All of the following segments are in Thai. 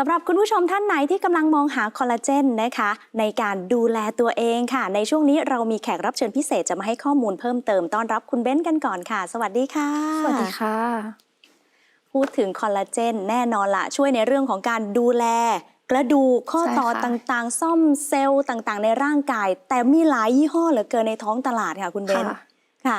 สำหรับคุณผู้ชมท่านไหนที่กำลังมองหาคอลลาเจนนะคะ ในการดูแลตัวเองค่ะ ในช่วงนี้เรามีแขกรับเชิญพิเศษจะมาให้ข้อมูลเพิ่มเติมต้อนรับคุณเบ้นกันก่อนค่ะ สวัสดีค่ะ สวัสดีค่ะ พูดถึงคอลลาเจนแน่นอนละช่วยในเรื่องของการดูแล กระดูกข้อต่อต่างๆ ซ่อมเซลล์ต่างๆ ในร่างกาย แต่มีหลายยี่ห้อเหลือเกินในท้องตลาดค่ะคุณเบนค่ะ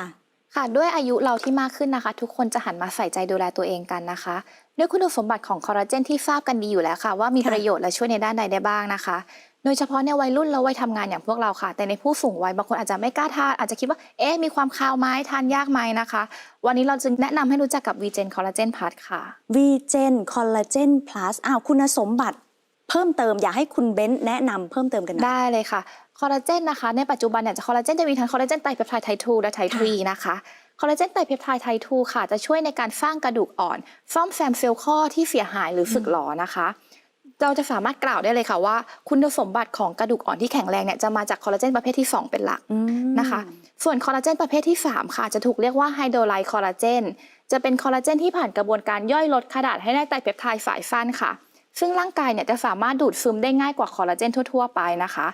ค่ะค่ะด้วยอายุเราที่มากขึ้นนะคะ ทุกคนจะหันมาใส่ใจดูแลตัวเองกันนะคะ ด้วยคุณสมบัติของคอลลาเจนที่ทราบกันดีอยู่แล้วค่ะ ว่ามีค่ะประโยชน์และช่วยในด้านใดได้บ้างนะคะ โดยเฉพาะในวัยรุ่นและวัยทำงานอย่างพวกเราค่ะ แต่ในผู้สูงวัยบางคนอาจจะไม่กล้าทานอาจจะคิดว่าเอ๊ะมีความคาวไหมทานยากไหมนะคะ วันนี้เราจึงแนะนำให้รู้จักกับ v ีเจนคอลลาเจนพัทค่ะ วีเจนคอลลาเจนพลัสอ้าวคุณสมบัติ เพิ่มเติมอยากให้คุณเบนแนะนำเพิ่มเติมกันหน่อยได้เลยค่ะคอลลาเจนนะคะในปัจจุบันเนี่ยคอลลาเจนจะมีทั้งคอลลาเจนไตรเปปไทด์ไทป์2และไทป์3นะคะคอลลาเจนไตรเปปไทด์ไทป์2ค่ะ จะช่วยในการสร้างกระดูกอ่อนซ่อมแซมเซลล์ข้อที่เสียหายหรือสึกหรอนะคะ เราจะสามารถกล่าวได้เลยค่ะว่า คุณสมบัติของกระดูกอ่อนที่แข็งแรงเนี่ยจะมาจากคอลลาเจนประเภทที่ 2 เป็นหลักอืมนะคะ ส่วนคอลลาเจนประเภทที่ 3 ค่ะ จะถูกเรียกว่าไฮโดรไลท์คอลลาเจนจะเป็นคอลลาเจนที่ผ่านกระบวนการย่อยลดขนาดให้ได้ไตรเปปไทด์สายสั้นค่ะ ซึ่งร่างกายเนี่ยจะสามารถดูดซึมได้ง่ายกว่าคอลลาเจนทั่ว ๆ ไปนะคะ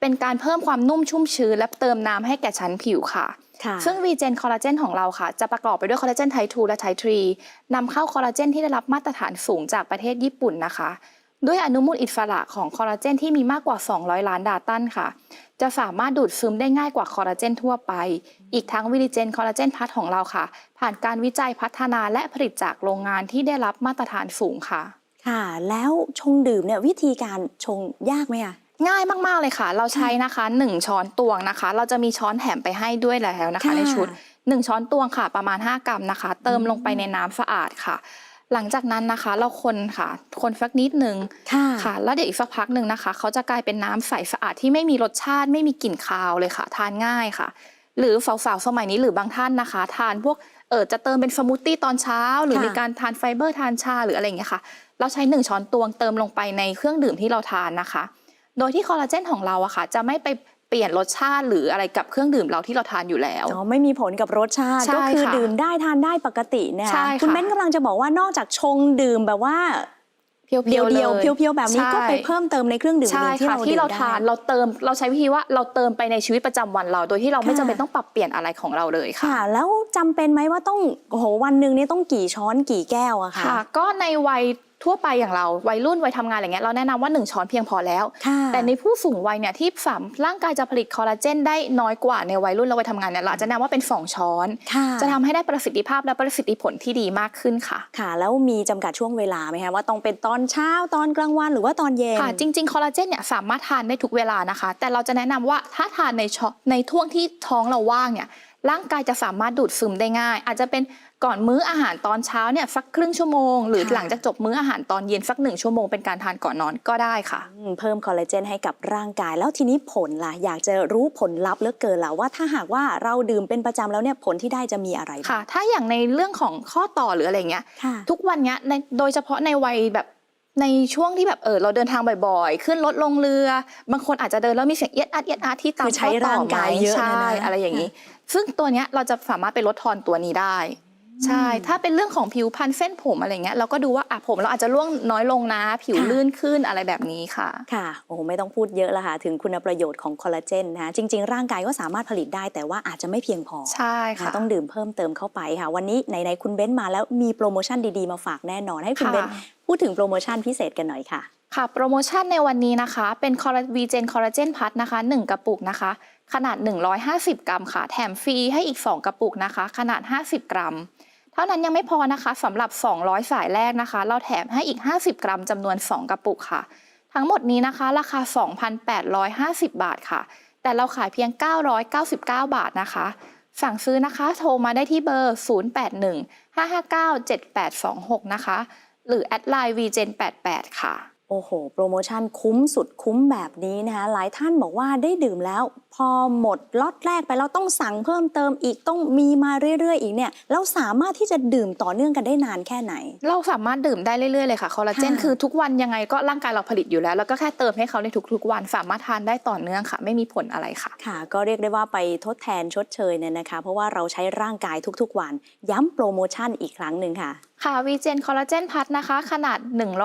เป็นการเพิ่มความนุ่มชุ่มชื้นและเติมน้ำให้แก่ชั้นผิวค่ะค่ะซึ่งวีเจนคอลลาเจนของเราค่ะ จะประกอบไปด้วยคอลลาเจนไทป์2และไทป์3นำเข้าคอลลาเจนที่ได้รับมาตรฐานสูงจากประเทศญี่ปุ่นนะคะ ด้วยอนุมูลอิสระของคอลลาเจนที่มีมากกว่า 200 ล้านดาตันค่ะ จะสามารถดูดซึมได้ง่ายกว่าคอลลาเจนทั่วไป อีกทั้งวิลิเจนคอลลาเจนพัทของเราค่ะ ผ่านการวิจัยพัฒนาและผลิตจากโรงงานที่ได้รับมาตรฐานสูงค่ะ ค่ะ แล้วชงดื่มเนี่ยวิธีการชงยากไหมอะ ง่ายมาก ๆ เลยค่ะ เราใช้นะคะ 1 ช้อนตวงนะคะ เราจะมีช้อนแถมไปให้ด้วยแล้วนะคะ ค่ะในชุด 1 ช้อนตวงค่ะ ประมาณ 5 กรัมนะคะ เติมลงไปในน้ำสะอาดค่ะ หลังจากนั้นนะคะ เราคนค่ะ คนสักนิดนึงค่ะค่ะ แล้วเดี๋ยวอีกสักพักหนึ่งนะคะ เขาจะกลายเป็นน้ำใสสะอาดที่ไม่มีรสชาติไม่มีกลิ่นคาวเลยค่ะ ทานง่ายค่ะ หรือสาวๆสมัยนี้หรือบางท่านนะคะ ทานพวก เออจะเติมเป็นสมูทตี้ตอนเช้า หรือค่ะมีการทานไฟเบอร์ทานชาหรืออะไรอย่างเงี้ยค่ะ เราใช้หนึ่งช้อนตวงเติมลงไปในเครื่องดื่มที่เราทานนะคะ โดยที่คอลลาเจนของเราอะค่ะ จะไม่ไปเปลี่ยนรสชาติหรืออะไรกับเครื่องดื่มเราที่เราทานอยู่แล้วอ๋อไม่มีผลกับรสชาติใช่ก็คือค่ะดื่มได้ทานได้ปกติเนี่ยใช่ค่ะคุณเบ้นกำลังจะบอกว่านอกจากชงดื่มแบบว่าเพียวเดียวๆเดียวลเพียวๆแบบนี้ใช่ก็ไปเพิ่มเติมในเครื่องดื่มใช่อื่นที่ค่ะเราที่เราดื่มได้ทานเราเติมเราใช้วิธีว่าเราเติมไปในชีวิตประจำวันเรา โดยที่เราไม่ค่ะจำเป็นต้องปรับเปลี่ยนอะไรของเราเลยค่ะค่ะแล้วจำเป็นไหมว่าต้องโอ้โหวันหนึ่งเนี่ยต้องกี่ช้อนกี่แก้วอะคะค่ะ ก็ในวัย ทั่วไปอย่างเราวัยรุ่นวัยทำงานอะไรเงี้ยเราแนะนำว่า 1 ช้อนเพียงพอแล้วค่ะแต่ในผู้สูงวัยเนี่ยที่สามร่างกายจะผลิตคอลลาเจนได้น้อยกว่าในวัยรุ่นและวัยทำงานเนี่ยเราอาจจะแนะนำว่าเป็น 2 ช้อนค่ะจะทำให้ได้ประสิทธิภาพและประสิทธิผลที่ดีมากขึ้นค่ะค่ะ แล้วมีจำกัดช่วงเวลาไหมคะว่าต้องเป็นตอนเช้าตอนกลางวันหรือว่าตอนเย็นค่ะจริงๆคอลลาเจนเนี่ยสามารถทานได้ทุกเวลานะคะ แต่เราจะแนะนำว่าถ้าทานในช่องในท่วงที่ท้องเราว่างเนี่ย ร่างกายจะสามารถดูดซึมได้ง่าย อาจจะเป็นก่อนมื้ออาหารตอนเช้าเนี่ยสักครึ่งชั่วโมง หรือค่ะหลังจากจบมื้ออาหารตอนเย็นสักหนึ่งชั่วโมงเป็นการทานก่อนนอนก็ได้ค่ะอืมเพิ่มคอลลาเจนให้กับร่างกาย แล้วทีนี้ผลล่ะ อยากจะรู้ผลลัพธ์เหลือเกินล่ะว่าถ้าหากว่าเราดื่มเป็นประจำแล้วเนี่ยผลที่ได้จะมีอะไรบ้างค่ะ ถ้าอย่างในเรื่องของข้อต่อหรืออะไรเงี้ยค่ะทุกวันเนี้ยในโดยเฉพาะในวัยแบบ ในช่วงที่แบบเออเราเดินทางบ่อยๆ ขึ้นรถลงเรือ บางคนอาจจะเดินแล้วมีเสียงเอียดอัดเอียดอัดที่ตามคือใช้ข้อต่อร่างกายเยอะนะใช่นะอะไรอย่างนี้ ซึ่งตัวเนี้ยเราจะสามารถไปลดทอนตัวนี้ได้ ใช่ ถ้าเป็นเรื่องของผิวพรรณเส้นผมอะไรเงี้ยเราก็ดูว่าอะผมเราอาจจะร่วงน้อยลงนะ ผิวค่ะลื่นขึ้นอะไรแบบนี้ค่ะ ค่ะ โอ้โหไม่ต้องพูดเยอะแล้วค่ะ ถึงคุณประโยชน์ของคอลลาเจนนะจริง ๆ ร่างกายก็สามารถผลิตได้แต่ว่าอาจจะไม่เพียงพอ ใช่ค่ะ ต้องดื่มเพิ่มเติมเข้าไปค่ะ วันนี้ไหนๆคุณเบ้นมาแล้วมีโปรโมชั่นดีๆมาฝากแน่นอน ให้คุณค่ะเบ้นพูดถึงโปรโมชั่นพิเศษกันหน่อยค่ะค่ะ โปรโมชั่นในวันนี้นะคะ เป็นคอลลาวีเจนคอลลาเจนพัทนะคะ 1 กระปุกนะคะ ขนาด 150 กรัมค่ะ แถมฟรีให้อีก 2 กระปุกนะคะ ขนาด 50 กรัม เท่านั้นยังไม่พอนะคะสำหรับ 200 สายแรกนะคะ เราแถมให้อีก 50 กรัมจำนวน 2 กระปุกค่ะ ทั้งหมดนี้นะคะ ราคา 2,850 บาทค่ะ แต่เราขายเพียง 999 บาทนะคะ สั่งซื้อนะคะโทรมาได้ที่เบอร์ 0815597826 นะคะ หรือแอดไลน์ VGen88 ค่ะ โอ้โห โปรโมชั่นคุ้มสุดคุ้มแบบนี้นะคะหลายท่านบอกว่าได้ดื่มแล้ว พอหมดล็อตแรกไปแล้วต้องสั่งเพิ่มเติมอีกต้องมีมาเรื่อยๆ อีกเนี่ยเราสามารถที่จะดื่มต่อเนื่องกันได้นานแค่ไหน เราสามารถดื่มได้เรื่อยๆเลยค่ะคอลลาเจนค่ะคือทุกวันยังไงก็ร่างกายเราผลิตอยู่แล้ว แล้วก็แค่เติมให้เขาในทุกๆ วันสามารถทานได้ต่อเนื่องค่ะ ไม่มีผลอะไรค่ะ ค่ะ ก็เรียกได้ว่าไปทดแทนชดเชยเนี่ยนะคะ เพราะว่าเราใช้ร่างกายทุกๆ วัน ย้ำโปรโมชั่นอีกครั้งหนึ่งค่ะ ค่ะวีเจนคอลลาเจนพัทนะคะ ขนาด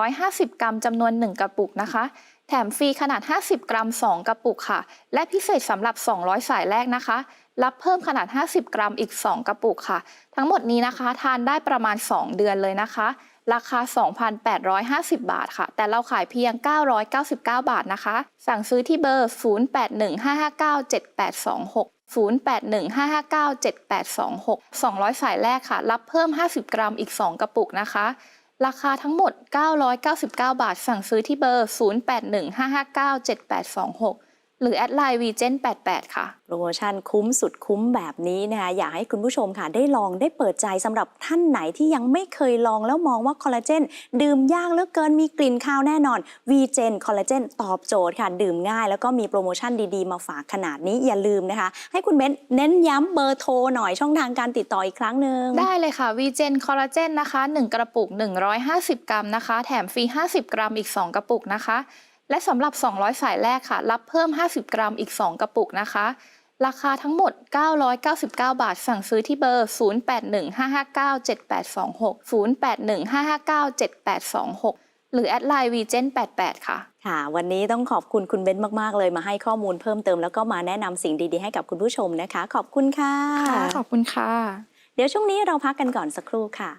150 กรัมจำนวน 1 กระปุกนะคะ แถมฟรีขนาด 50 กรัม 2 กระปุกค่ะ และพิเศษสำหรับ 200 สายแรกนะคะ รับเพิ่มขนาด 50 กรัมอีก 2 กระปุกค่ะ ทั้งหมดนี้นะคะ ทานได้ประมาณ 2 เดือนเลยนะคะ ราคา 2,850 บาทค่ะ แต่เราขายเพียง 999 บาทนะคะ สั่งซื้อที่เบอร์ 0815597826 0815597826 200 สายแรกค่ะ รับเพิ่ม 50 กรัมอีก 2 กระปุกนะคะ ราคาทั้งหมด 999 บาท สั่งซื้อที่เบอร์ 0815597826 หรือแอดไลน์ v g e n 88 ค่ะ โปรโมชั่นคุ้มสุดคุ้มแบบนี้นะคะอยากให้คุณผู้ชมค่ะ ได้ลองได้เปิดใจสำหรับท่านไหนที่ยังไม่เคยลองแล้วมองว่าคอลลาเจนดื่มยากเหลือเกินมีกลิ่นคาวแน่นอน v g e n คอลลาเจนตอบโจทย์ค่ะ ดื่มง่าย แล้วก็มีโปรโมชั่นดีๆ มาฝากขนาดนี้อย่าลืมนะคะ ให้คุณเบนเน้นย้ำเบอร์โทรหน่อยช่องทางการติดต่ออีกครั้งหนึ่งได้เลยค่ะวีเจนคอลลาเจนนะคะ 1 กระปุก 150 กรัมนะคะ แถมฟรี50 กรัมอีก 2 กระปุกนะคะ และสำหรับ 200 สายแรกค่ะ รับเพิ่ม 50 กรัมอีก 2 กระปุกนะคะ ราคาทั้งหมด 999 บาท สั่งซื้อที่เบอร์ 0815597826 0815597826 หรือแอดไลน์วีเจน88 ค่ะค่ะวันนี้ต้องขอบคุณคุณเบนมาก ๆ เลยมาให้ข้อมูลเพิ่มเติมแล้วก็มาแนะนำสิ่งดี ๆ ให้กับคุณผู้ชมนะคะ ขอบคุณค่ะ ขอบคุณค่ะ เดี๋ยวช่วงนี้เราพักกันก่อนสักครู่ค่ะ